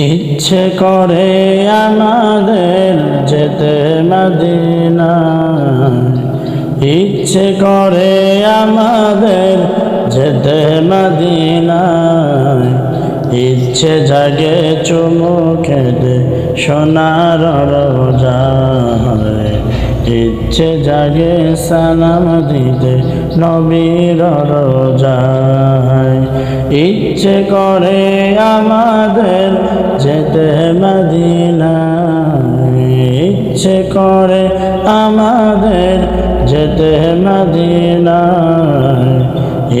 ইচ্ছে করে আমাদের যেতে মদিনা। ইচ্ছে করে আমাদের যেতে মদিনা। ইচ্ছে জাগে চুমু খেতে সোনার রোজায় ইচ্ছে জাগে সালাম দিতে নবীর রোজায় ইচ্ছে করে আমাদের যেতে মদিনা ইচ্ছে করে আমাদের যেতে মদিনা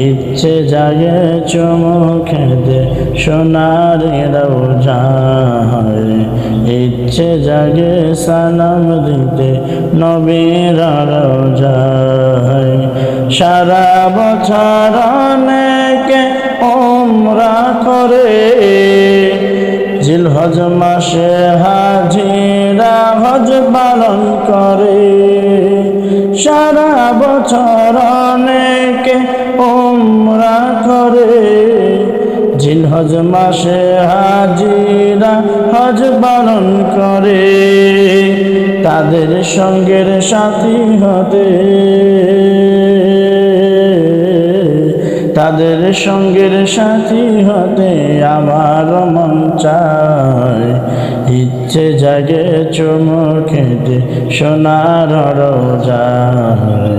ইচ্ছে জাগে চুমু খেতে সোনার রোজায়। ইচ্ছে জাগে সালাম দিতে নবীর রোজায়। সারা বছর অনেকে ওমরা করে। জিলহজ মাসে হাজিরা হজ পালন করে। সারা বছর অনেকে ওমরা করে। জিলহজ মাসে হাজিরা হজ পালন করে। তাদের সঙ্গের সাথী হতে। তাদের সঙ্গের সাথী হতে আমার মন চায়। ইচ্ছে জাগে চুমু খেতে সোনার রোজায়।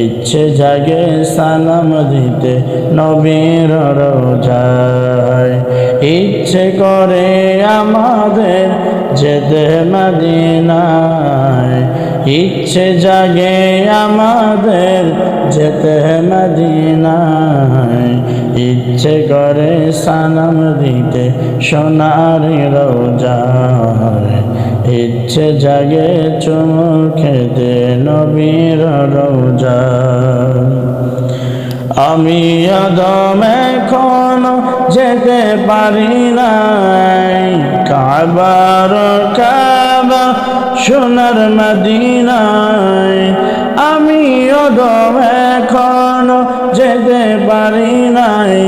ইচ্ছে জাগে সালাম দিতে নবীর রোজায়। ইচ্ছে করে আমাদের যেতে মদিনায়। ইচ্ছে জাগে আমাদের যেতে মদিনায়। ইচ্ছে করে সানাম দিতে সোনার রোজায় ইচ্ছে জাগে চুমু খেতে নবীর রোজায় আমি আদম এখন যেতে পারি নাই। কাবার কাবা সোনার মদিনায়। আমি অদম এখন যেতে পারি নাই।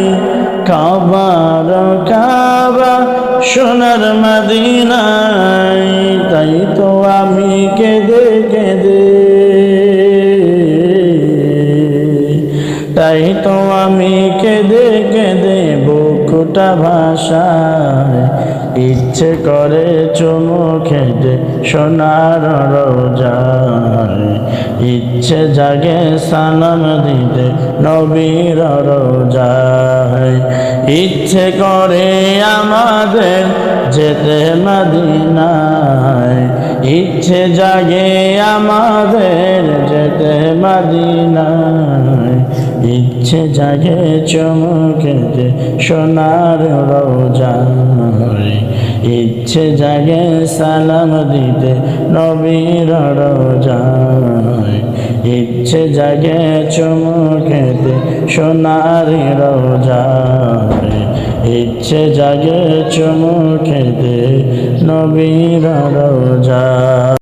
কাবার কাবা সোনার মদিনায়। তাই তো আমি কেঁদে কেঁদে। তাই তো আমি কেঁদে কেঁদে বুকুটা ভাষায় ইচ্ছে করে চুমু খেতে সোনার রোজায়। ইচ্ছে জাগে সালাম দিতে নবীর রোজায়। ইচ্ছে করে আমাদের যেতে মদিনায় ইচ্ছে জাগে আমাদের যেতে মদিনায়। ইচ্ছে জাগে চমকেতে সোনার রোজায়। ইচ্ছে জাগে সালাম দিতে নবীর রোজায়। ইচ্ছে জাগে চমকেতে সোনার রোজায়। ইচ্ছে জাগে চমকেতে নবীর রোজায়